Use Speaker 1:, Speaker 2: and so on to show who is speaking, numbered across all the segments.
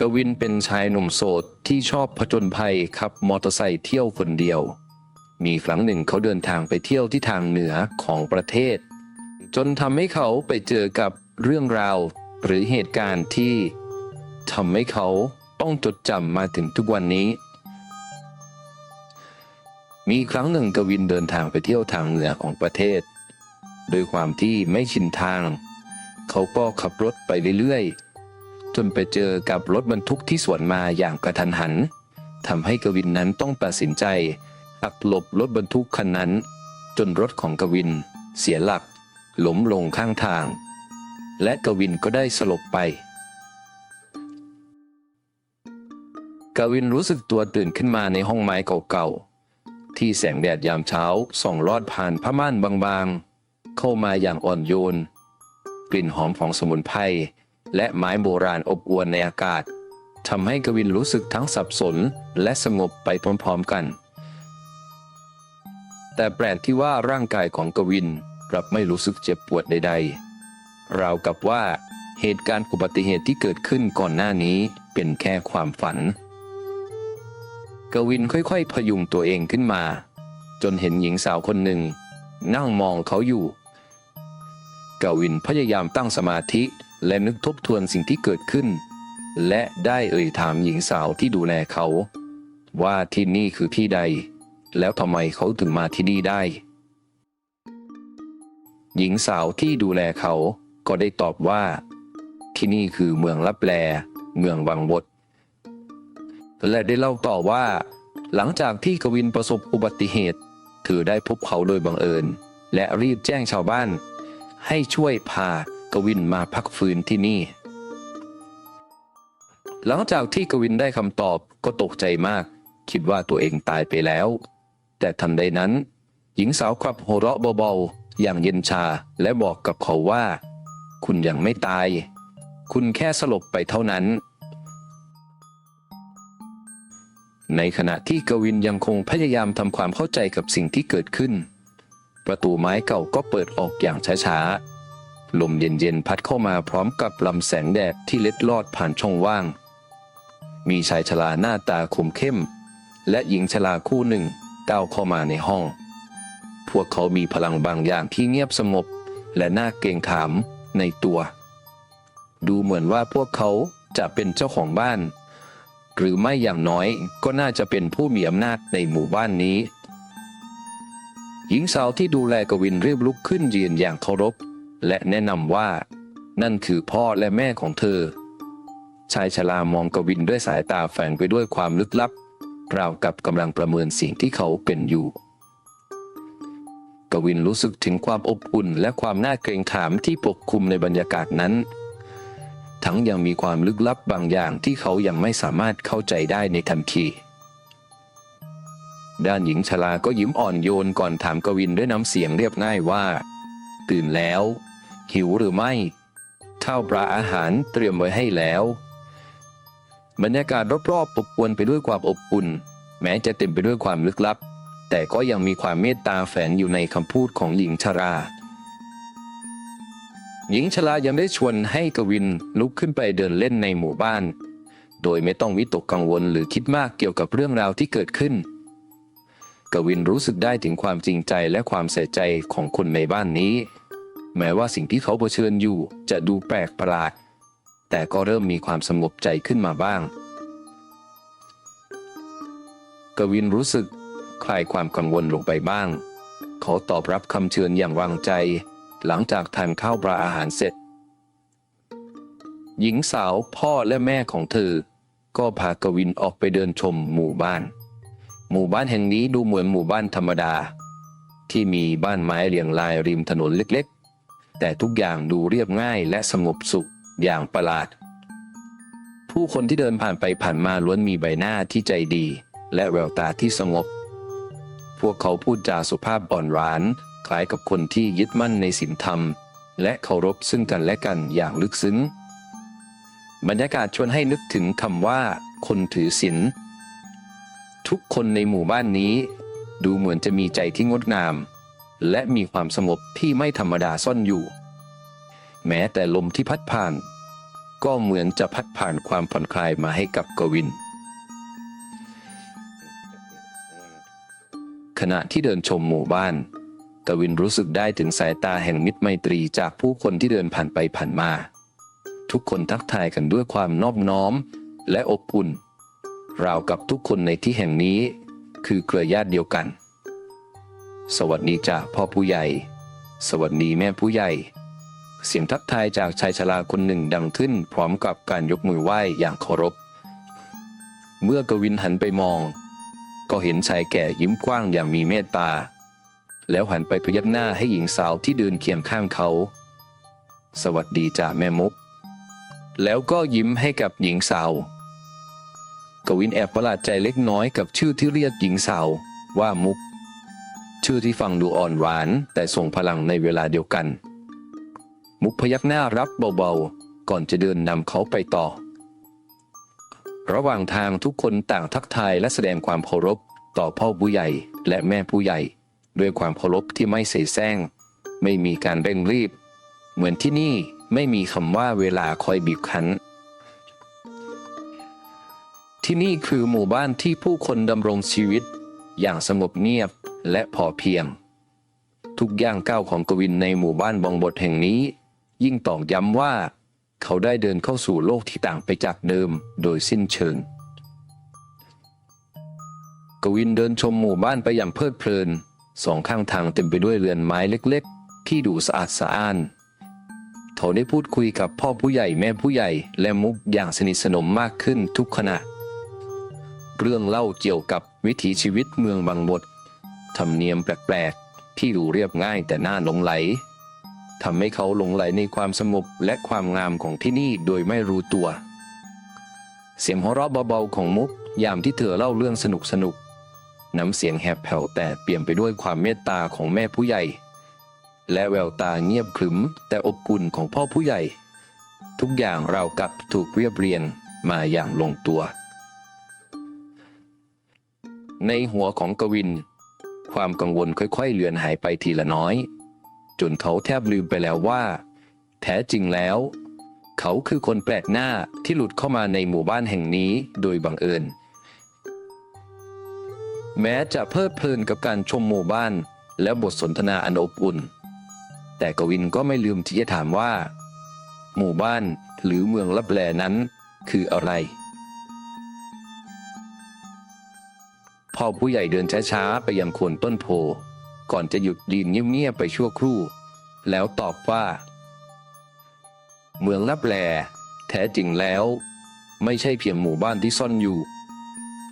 Speaker 1: กวินเป็นชายหนุ่มโสดที่ชอบผจญภัยขับมอเตอร์ไซค์เที่ยวคนเดียว มีครั้งหนึ่งเขาเดินทางไปเที่ยวที่ทางเหนือของประเทศ จนทำให้เขาไปเจอกับเรื่องราว หรือเหตุการณ์ที่ทำให้เขาต้องจดจำมาถึงทุกวันนี้ มีครั้งหนึ่งกวินเดินทางไปเที่ยวทางเหนือของประเทศ โดยความที่ไม่ชินทาง เขาก็ขับรถไปเรื่อยๆ จนไปเจอกับรถบรรทุกที่สวนมาอย่างกระทันหันทำให้กวินนั้นต้องตัดสินใจหักหลบรถบรรทุกคันนั้น จนรถของกวิน เสียหลักล้มลงข้างทาง และกวินก็ได้สลบไป กวินรู้สึกตัวตื่นขึ้นมาในห้องไม้เก่าๆ ที่แสงแดดยามเช้าส่องลอดผ่านผ้าม่านบางๆ เข้ามาอย่างอ่อนโยน กลิ่นหอมของสมุนไพร และไม้โบราณอบอวลในอากาศทำให้กวินรู้สึกทั้งสับสนและสงบไปพร้อมๆกัน แต่แปลกที่ว่าร่างกายของกวินกลับไม่รู้สึกเจ็บปวดใดๆ ราวกับว่าเหตุการณ์อุบัติเหตุที่เกิดขึ้นก่อนหน้านี้เป็นแค่ความฝัน กวินค่อยๆ พยุงตัวเองขึ้นมา จนเห็นหญิงสาวคนหนึ่ง นั่งมองเขาอยู่ กวินพยายามตั้งสมาธิ และนึกทบทวนสิ่งที่เกิดขึ้น และได้เอ่ยถามหญิงสาวที่ดูแลเขา ว่าที่นี่คือที่ใด แล้วทำไมเขาถึงมาที่นี่ได้ หญิงสาวที่ดูแลเขาก็ได้ตอบว่า ที่นี่คือเมืองลับแล เมืองวังบดและได้เล่าต่อว่า หลังจากที่กวินประสบอุบัติเหตุ เธอได้พบเขาโดยบังเอิญ และรีบแจ้งชาวบ้าน ให้ช่วยพา กวินมาพักฟื้นที่นี่ หลังจากที่กวินได้คำตอบก็ตกใจมาก คิดว่าตัวเองตายไปแล้ว แต่ทันใดนั้น หญิงสาวกลับหัวเราะเบาๆ อย่างเย็นชาและบอกกับเขาว่า คุณยังไม่ตาย คุณแค่สลบไปเท่านั้น ในขณะที่กวินยังคงพยายามทำความเข้าใจกับสิ่งที่เกิดขึ้น ประตูไม้เก่าก็เปิดออกอย่างช้าๆ ลมเย็นๆพัดเข้ามาพร้อมกับลำแสงแดดที่เล็ดลอดผ่านช่องว่าง มีชายชราหน้าตาคมเข้ม และหญิงชราคู่หนึ่งก้าวเข้ามาในห้อง พวกเขามีพลังบางอย่างที่เงียบสงบ และน่าเกรงขามในตัว ดูเหมือนว่าพวกเขาจะเป็นเจ้าของบ้าน หรือไม่อย่างน้อยก็น่าจะเป็นผู้มีอำนาจในหมู่บ้านนี้ หญิงสาวที่ดูแลกวินรีบลุกขึ้นยืนอย่างเคารพ และแนะนำว่า นั่นคือพ่อและแม่ของเธอ ชายชรามองกวินด้วยสายตาแฝงไปด้วยความลึกลับ ราวกับกำลังประเมินสิ่งที่เขาเป็นอยู่ กวินรู้สึกถึงความอบอุ่นและความน่าเกรงขามที่ปกคลุมในบรรยากาศนั้น ทั้งยังมีความลึกลับบางอย่างที่เขายังไม่สามารถเข้าใจได้ในทันทีด้านหญิงชราก็ยิ้มอ่อนโยนก่อนถามกวินด้วยน้ำเสียงเรียบง่ายว่า ตื่นแล้ว หิวหรือไม่ข้าวปลาอาหารเตรียมไว้ให้แล้ว บรรยากาศรอบๆปบปวนไปด้วยความอบอุ่น แม้จะเต็มไปด้วยความลึกลับ แต่ก็ยังมีความเมตตาแฝงอยู่ในคำพูดของหญิงชรา หญิงชรายังได้ชวนให้กวินลุกขึ้นไปเดินเล่นในหมู่บ้าน โดยไม่ต้องวิตกกังวลหรือคิดมากเกี่ยวกับเรื่องราวที่เกิดขึ้น กวินรู้สึกได้ถึงความจริงใจและความใส่ใจของคนในบ้านนี้ แม้ว่าสิ่งที่เขาเผชิญอยู่จะดูแปลกประหลาด แต่ก็เริ่มมีความสงบใจขึ้นมาบ้าง กวินรู้สึกคลายความกังวลลงไปบ้าง เขาตอบรับคำเชิญอย่างวางใจ หลังจากทานข้าวปลาอาหารเสร็จ หญิงสาวพ่อและแม่ของเธอ ก็พากวินออกไปเดินชมหมู่บ้าน หมู่บ้านแห่งนี้ดูเหมือนหมู่บ้านธรรมดา ที่มีบ้านไม้เรียงรายริมถนนเล็กๆ แต่ทุกอย่างดูเรียบง่ายและสงบสุขอย่างประหลาด ผู้คนที่เดินผ่านไปผ่านมาล้วนมีใบหน้าที่ใจดี และแววตาที่สงบ พวกเขาพูดจาสุภาพอ่อนหวาน คล้ายกับคนที่ยึดมั่นในศีลธรรม และเคารพซึ่งกันและกันอย่างลึกซึ้ง บรรยากาศชวนให้นึกถึงคำว่า คนถือศีล ทุกคนในหมู่บ้านนี้ ดูเหมือนจะมีใจที่งดงาม และมีความสงบที่ไม่ธรรมดาซ่อนอยู่ แม้แต่ลมที่พัดผ่าน ก็เหมือนจะพัดผ่านความผ่อนคลายมาให้กับกวิน ขณะที่เดินชมหมู่บ้านกวินรู้สึกได้ถึงสายตาแห่งมิตรไมตรีจากผู้คนที่เดินผ่านไปผ่านมา ทุกคนทักทายกันด้วยความนอบน้อมและอบอุ่น ราวกับทุกคนในที่แห่งนี้ คือเครือญาติเดียวกัน สวัสดีจ้าพ่อผู้ใหญ่ สวัสดีแม่ผู้ใหญ่ เสียงทักทายจากชายชราคนหนึ่งดังขึ้นพร้อมกับการยกมือไหว้อย่างเคารพ เมื่อกวินหันไปมอง ก็เห็นชายแก่ยิ้มกว้างอย่างมีเมตตา แล้วหันไปพยักหน้าให้หญิงสาวที่เดินเคียงข้างเขา สวัสดีจ้าแม่มุก แล้วก็ยิ้มให้กับหญิงสาว กวินแอบประหลาดใจเล็กน้อยกับชื่อที่เรียกหญิงสาวว่ามุก ชื่อที่ฟังดูอ่อนหวานแต่ทรงพลังในเวลาเดียวกัน มุกพยักหน้ารับเบาๆ ก่อนจะเดินนำเขาไปต่อ ระหว่างทางทุกคนต่างทักทายและแสดงความเคารพต่อพ่อผู้ใหญ่และแม่ผู้ใหญ่ ด้วยความเคารพที่ไม่เสแสร้ง ไม่มีการเร่งรีบ เหมือนที่นี่ไม่มีคำว่าเวลาคอยบีบคั้น ที่นี่คือหมู่บ้านที่ผู้คนดำรงชีวิต อย่างสงบเงียบและพอเพียง ทุกย่างก้าวของกวินในหมู่บ้านบองบทแห่งนี้ ยิ่งตอกย้ำว่า เขาได้เดินเข้าสู่โลกที่ต่างไปจากเดิมโดยสิ้นเชิง กวินเดินชมหมู่บ้านไปอย่างเพลิดเพลิน สองข้างทางเต็มไปด้วยเรือนไม้เล็กๆ ที่ดูสะอาดสะอ้านเขาได้พูดคุยกับพ่อผู้ใหญ่แม่ผู้ใหญ่และมุกอย่างสนิทสนมมากขึ้นทุกขณะ เรื่องเล่าเกี่ยวกับวิถีชีวิตเมืองบางบทธรรมเนียมแปลกๆ ที่ดูเรียบง่ายแต่น่าหลงไหลทำให้เขาหลงไหลในความสงบและความงามของที่นี่โดยไม่รู้ตัว เสียงหัวเราะเบาๆของมุกยามที่เธอเล่าเรื่องสนุกสนุกๆน้ำเสียงแหบแผ่วแต่เปลี่ยนไปด้วยความเมตตาของแม่ผู้ใหญ่ และแววตาเงียบขรึมแต่อบอุ่นของพ่อผู้ใหญ่ ทุกอย่างราวกับถูกเรียบเรียงมาอย่างลงตัว ในหัวของกวิน ความกังวลค่อยๆ เลือนหายไปทีละน้อย จนเขาแทบลืมไปแล้วว่า แท้จริงแล้ว เขาคือคนแปลกหน้าที่หลุดเข้ามาในหมู่บ้านแห่งนี้โดยบังเอิญ แม้จะเพลิดเพลินกับการชมหมู่บ้านและบทสนทนาอันอบอุ่น แต่กวินก็ไม่ลืมที่จะถามว่า หมู่บ้านหรือเมืองลับแลนั้นคืออะไร พ่อผู้ใหญ่เดินช้าๆไปยังโคนต้นโพ ก่อนจะหยุดยืนเงียบๆไปชั่วครู่ แล้วตอบว่า เมืองลับแลแท้จริงแล้ว ไม่ใช่เพียงหมู่บ้านที่ซ่อนอยู่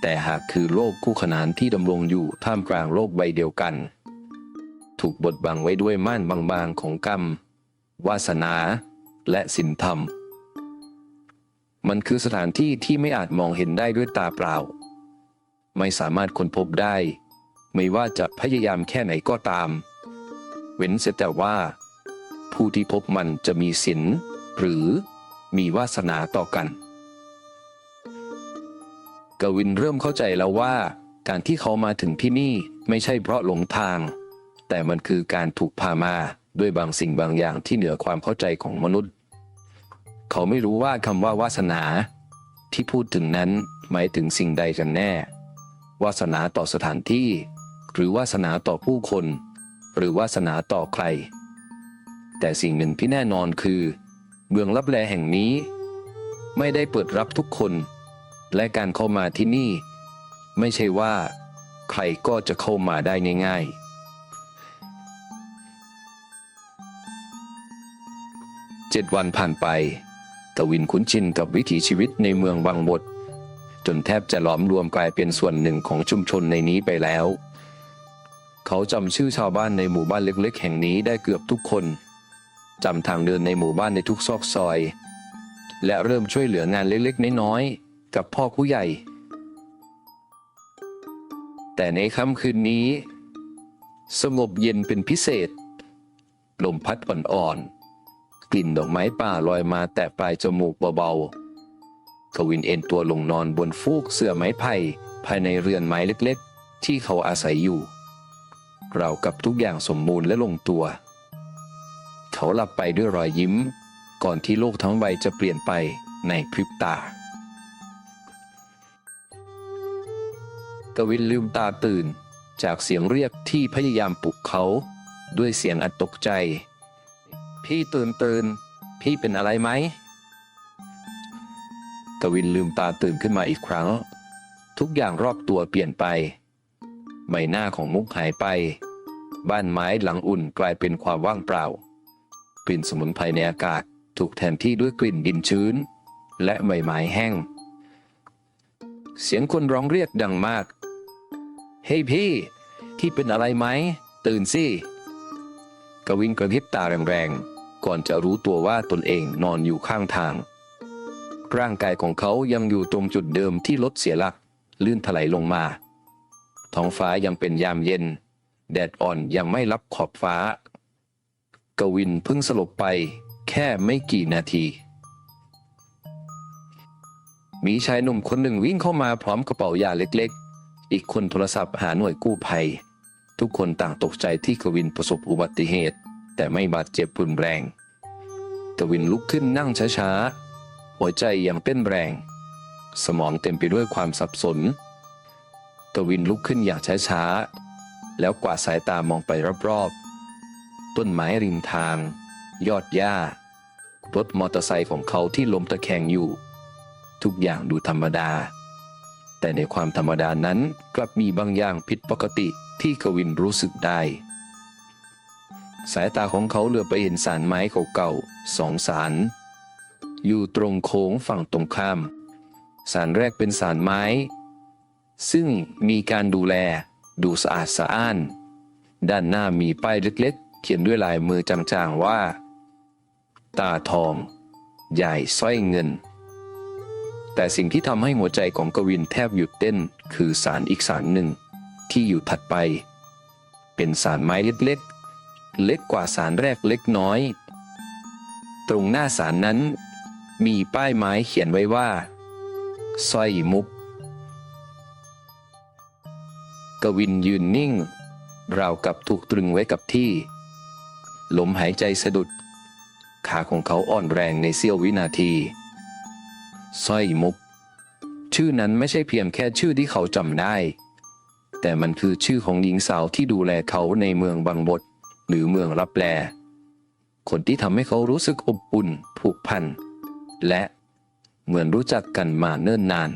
Speaker 1: แต่หากคือโลกคู่ขนานที่ดำรงอยู่ท่ามกลางโลกใบเดียวกัน ถูกบดบังไว้ด้วยม่านบางๆของกรรม วาสนาและศีลธรรม มันคือสถานที่ที่ไม่อาจมองเห็นได้ด้วยตาเปล่า ไม่สามารถค้นพบได้ ไม่ว่าจะพยายามแค่ไหนก็ตาม เว้นเสียแต่ว่า ผู้ที่พบมันจะมีศีลหรือมีวาสนาต่อกัน กวินเริ่มเข้าใจแล้วว่า การที่เขามาถึงที่นี่ไม่ใช่เพราะหลงทาง แต่มันคือการถูกพามาด้วยบางสิ่งบางอย่างที่เหนือความเข้าใจของมนุษย์ เขาไม่รู้ว่าคำว่าวาสนา ที่พูดถึงนั้นหมายถึงสิ่งใดกันแน่ วาสนาต่อสถานที่ หรือวาสนาต่อผู้คน หรือวาสนาต่อใคร แต่สิ่งหนึ่งที่แน่นอนคือ เมืองลับแลแห่งนี้ ไม่ได้เปิดรับทุกคน และการเข้ามาที่นี่ ไม่ใช่ว่า ใครก็จะเข้ามาได้ง่ายๆเจ็ดวันผ่านไปกวินคุ้นชินกับวิถีชีวิตในเมืองบางบท จนแทบจะหลอมรวมกลายเป็นส่วนหนึ่งของชุมชนในนี้ไปแล้ว เขาจำชื่อชาวบ้านในหมู่บ้านเล็กๆ แห่งนี้ได้เกือบทุกคนจำทางเดินในหมู่บ้านในทุกซอกซอย และเริ่มช่วยเหลืองานเล็กๆ น้อยๆ กับพ่อผู้ใหญ่ แต่ในค่ำคืนนี้ สงบเย็นเป็นพิเศษ ลมพัดอ่อนๆ กลิ่นดอกไม้ป่าลอยมาแต่ปลายจมูกเบาๆ กวินเอนตัวลงนอนบนฟูกเสื่อไม้ไผ่ภายในเรือนไม้เล็กๆ ที่เขาอาศัยอยู่ เราวกับทุกอย่างสมบูรณ์และลงตัว เขาหลับไปด้วยรอยยิ้ม ก่อนที่โลกทั้งใบจะเปลี่ยนไปในพริบตากวินลืมตาตื่นจากเสียงเรียกที่พยายามปลุกเขา ด้วยเสียงอันตกใจ พี่ตื่นตื่น พี่เป็นอะไรไหม กวินลืมตาตื่นขึ้นมาอีกครั้ง ทุกอย่างรอบตัวเปลี่ยนไป ใบหน้าของมุกหายไป บ้านไม้หลังอุ่นกลายเป็นความว่างเปล่า กลิ่นสมุนไพรในอากาศถูกแทนที่ด้วยกลิ่นดินชื้น และใบไม้แห้ง เสียงคนร้องเรียกดังมาก เฮ้ยพี่ที่เป็นอะไรไหม ตื่นสิ กวินกระพริบตาแรงๆ ก่อนจะรู้ตัวว่าตนเองนอนอยู่ข้างทาง ร่างกายของเขายังอยู่ตรงจุดเดิมที่รถเสียหลัก ลื่นถลายลงมา ท้องฟ้ายังเป็นยามเย็น แดดอ่อนยังไม่รับขอบฟ้า กวินเพิ่งสลบไปแค่ไม่กี่นาที มีชายหนุ่มคนหนึ่งวิ่งเข้ามาพร้อมกระเป๋ายาเล็กๆ อีกคนโทรศัพท์หาหน่วยกู้ภัย ทุกคนต่างตกใจที่กวินประสบอุบัติเหตุ แต่ไม่บาดเจ็บรุนแรงกวินลุกขึ้นนั่งช้าๆ หัวใจยังเต้นแรง สมองเต็มไปด้วยความสับสน กวินลุกขึ้นอย่างช้าๆ แล้วกวาดสายตามองไปรอบๆ ต้นไม้ริมทาง ยอดหญ้า รถมอเตอร์ไซค์ของเขาที่ล้มตะแคงอยู่ ทุกอย่างดูธรรมดา แต่ในความธรรมดานั้นกลับมีบางอย่างผิดปกติที่กวินรู้สึกได้สายตาของเขาเหลือไปเห็นสารไม้เก่าๆสองสาร อยู่ตรงโค้งฝั่งตรงข้ามสารแรกเป็นสารไม้ ซึ่งมีการดูแลดูสะอาดสะอ้าน ด้านหน้ามีป้ายเล็กๆ เขียนด้วยลายมือจางๆว่า ตาทอง ใหญ่สร้อยเงิน แต่สิ่งที่ทำให้หัวใจของกวินแทบหยุดเต้น คือสารอีกสารหนึ่ง ที่อยู่ถัดไป เป็นสารไม้เล็กๆ เล็กกว่าสารแรกเล็กน้อย ตรงหน้าสารนั้น มีป้ายไม้เขียนไว้ว่าสร้อยมุก กวินยืนนิ่ง ราวกับถูกตรึงไว้กับที่ ลมหายใจสะดุด ขาของเขาอ่อนแรงในเสี้ยววินาทีสร้อยมุก ชื่อนั้นไม่ใช่เพียงแค่ชื่อที่เขาจำได้ แต่มันคือชื่อของหญิงสาวที่ดูแลเขาในเมืองบางบดหรือเมืองรับแลคนที่ทำให้เขารู้สึกอบอุ่นผูกพัน และเหมือนรู้จักกันมาเนิ่นนาน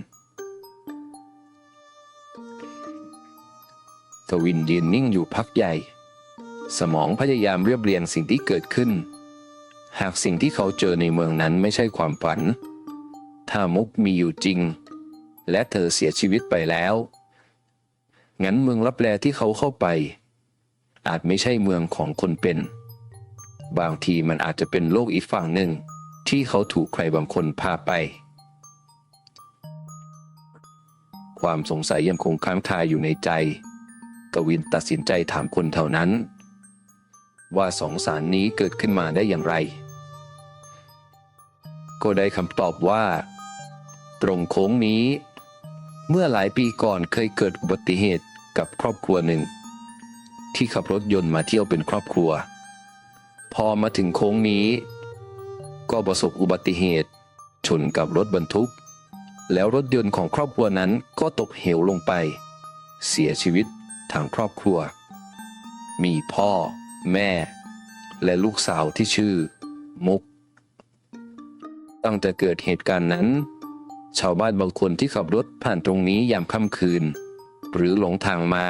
Speaker 1: กวินยืนนิ่งอยู่พักใหญ่ สมองพยายามเรียบเรียงสิ่งที่เกิดขึ้น หากสิ่งที่เขาเจอในเมืองนั้นไม่ใช่ความฝัน ถ้ามุกมีอยู่จริง และเธอเสียชีวิตไปแล้ว งั้นเมืองลับแลที่เขาเข้าไป อาจไม่ใช่เมืองของคนเป็น บางทีมันอาจจะเป็นโลกอีกฝั่งหนึ่ง ที่เขาถูกใครบางคนพาไป ความสงสัยยังคงค้างคาอยู่ในใจ กวินตัดสินใจถามคนแถวนั้น ว่าสองสารนี้เกิดขึ้นมาได้อย่างไร ก็ได้คำตอบว่า ตรงโค้งนี้ เมื่อหลายปีก่อนเคยเกิดอุบัติเหตุกับครอบครัวหนึ่ง ที่ขับรถยนต์มาเที่ยวเป็นครอบครัว พอมาถึงโค้งนี้ ก็ประสบอุบัติเหตุ ชนกับรถบรรทุก แล้วรถยนต์ของครอบครัวนั้นก็ตกเหวลงไป เสียชีวิตทางครอบครัว มีพ่อ แม่ และลูกสาวที่ชื่อ มุก ตั้งแต่เกิดเหตุการณ์นั้น ชาวบ้านบางคนที่ขับรถผ่านตรงนี้ยามค่ำคืน หรือหลงทางมา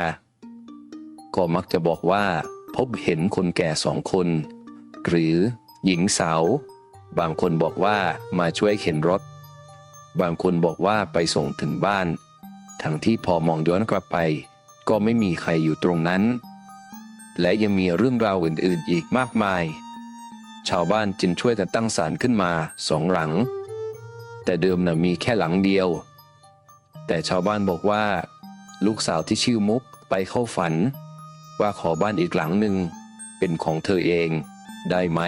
Speaker 1: ก็มักจะบอกว่าพบเห็นคนแก่สองคน หรือหญิงสาว บางคนบอกว่ามาช่วยเข็นรถ บางคนบอกว่าไปส่งถึงบ้าน ทั้งที่พอมองย้อนกลับไป ก็ไม่มีใครอยู่ตรงนั้น และยังมีเรื่องราวอื่นๆอีกมากมาย ชาวบ้านจึงช่วยกันตั้งศาลขึ้นมาสองหลัง แต่เดิมน่ะมีแค่หลังเดียว แต่ชาวบ้านบอกว่า ลูกสาวที่ชื่อมุกไปเข้าฝัน ว่าขอบ้านอีกหลังหนึ่งเป็นของเธอเองได้ไหม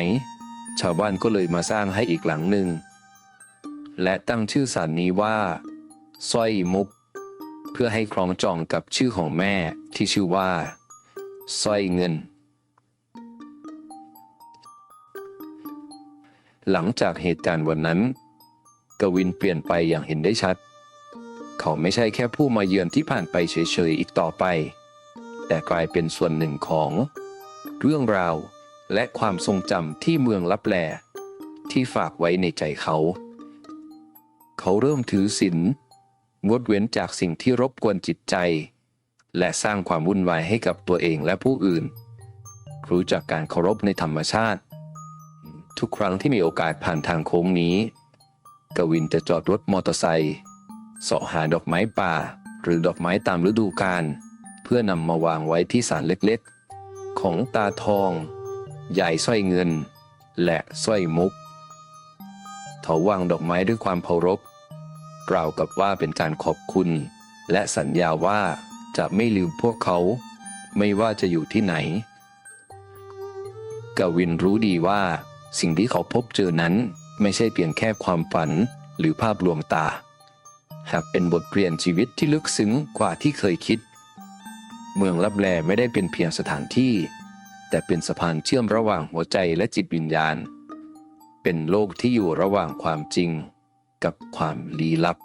Speaker 1: ชาวบ้านก็เลยมาสร้างให้อีกหลังหนึ่ง และตั้งชื่อศาลนี้ว่าสร้อยมุกเพื่อให้คล้องจองกับชื่อของแม่ที่ชื่อว่าสร้อยเงิน หลังจากเหตุการณ์วันนั้น กวินเปลี่ยนไปอย่างเห็นได้ชัด เขาไม่ใช่แค่ผู้มาเยือนที่ผ่านไปเฉยๆอีกต่อไป แต่กลายเป็นส่วนหนึ่งของ เรื่องราว และความทรงจำที่เมืองลับแลที่ฝากไว้ในใจเขา เขาเริ่มถือศีลงดเว้นจากสิ่งที่รบกวนจิตใจ และสร้างความวุ่นวายให้กับตัวเองและผู้อื่น รู้จักการเคารพในธรรมชาติ ทุกครั้งที่มีโอกาสผ่านทางโค้งนี้ กวินจะจอดรถมอเตอร์ไซค์เสาะหาดอกไม้ป่า หรือดอกไม้ตามฤดูกาลเพื่อนำมาวางไว้ที่ศาลเล็กๆ ของตาทอง ใหญ่สร้อยเงิน และสร้อยมุกเขาวางดอกไม้ด้วยความเคารพกล่าวกับว่าเป็นการขอบคุณ และสัญญาว่าจะไม่ลืมพวกเขา ไม่ว่าจะอยู่ที่ไหน กวินรู้ดีว่า สิ่งที่เขาพบเจอนั้นไม่ใช่เพียงแค่ความฝันหรือภาพลวงตา หากเป็นบทเรียนชีวิตที่ลึกซึ้งกว่าที่เคยคิด เมืองลับแลไม่ได้เป็นเพียงสถานที่ แต่เป็นสะพานเชื่อมระหว่างหัวใจและจิตวิญญาณ เป็นโลกที่อยู่ระหว่างความจริงกับความลี้ลับ